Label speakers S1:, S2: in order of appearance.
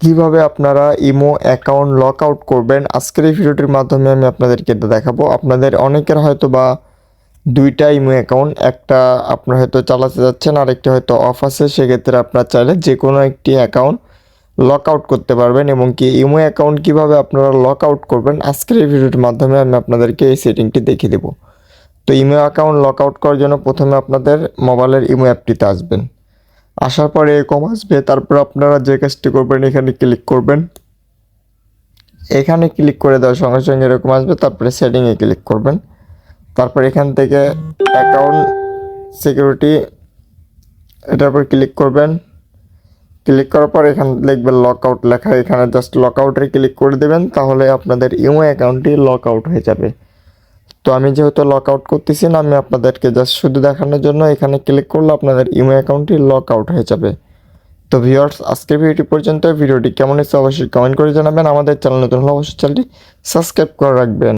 S1: কীভাবে আপনারা imo account lock out করবেন? আজকের এই ভিডিওটির মাধ্যমে আমি আপনাদেরকে দেখাবো। আপনাদের অনেকের হয়তো বা দুইটা ইমো অ্যাকাউন্ট, একটা আপনার হয়তো চালাতে যাচ্ছেন আর একটি হয়তো অফ আছে। সেক্ষেত্রে আপনার চাইলে যে কোনো একটি অ্যাকাউন্ট লক আউট করতে পারবেন এবং কি ইমো অ্যাকাউন্ট কীভাবে আপনারা লক আউট করবেন, আজকের এই ভিডিওটির মাধ্যমে আমি আপনাদেরকে এই সেটিংটি দেখিয়ে দেবো। তো ইমো অ্যাকাউন্ট লক আউট করার জন্য প্রথমে আপনাদের মোবাইলের ইমো অ্যাপটিতে আসবেন। আসার পরে এরকম আসবে, তারপর আপনারা যে কাজটি করবেন, এখানে ক্লিক করবেন। এখানে ক্লিক করে দেওয়ার সঙ্গে সঙ্গে এরকম আসবে, তারপরে সেটিংয়ে ক্লিক করবেন। তারপর এখান থেকে অ্যাকাউন্ট সিকিউরিটি এটার উপর ক্লিক করবেন। ক্লিক করার পর এখানে লিখবেন লক আউট লেখা, এখানে জাস্ট লক আউটে ক্লিক করে দেবেন, তাহলে আপনাদের ইমো অ্যাকাউন্টটি লক আউট হয়ে যাবে। তো আমি যেহেতু লক আউট করতেছি না, আমি আপনাদেরকে জাস্ট শুধু দেখানোর জন্য এখানে ক্লিক করলে আপনাদের ইমো অ্যাকাউন্টটি লক আউট হয়ে যাবে। তো ভিউয়ার্স আজকের ভিডিওটি পর্যন্ত ভিডিওটি কেমন হয়েছে অবশ্যই কমেন্ট করে জানাবেন। আমাদের চ্যানেল নতুন হলে অবশ্যই চ্যানেলটি সাবস্ক্রাইব করে রাখবেন।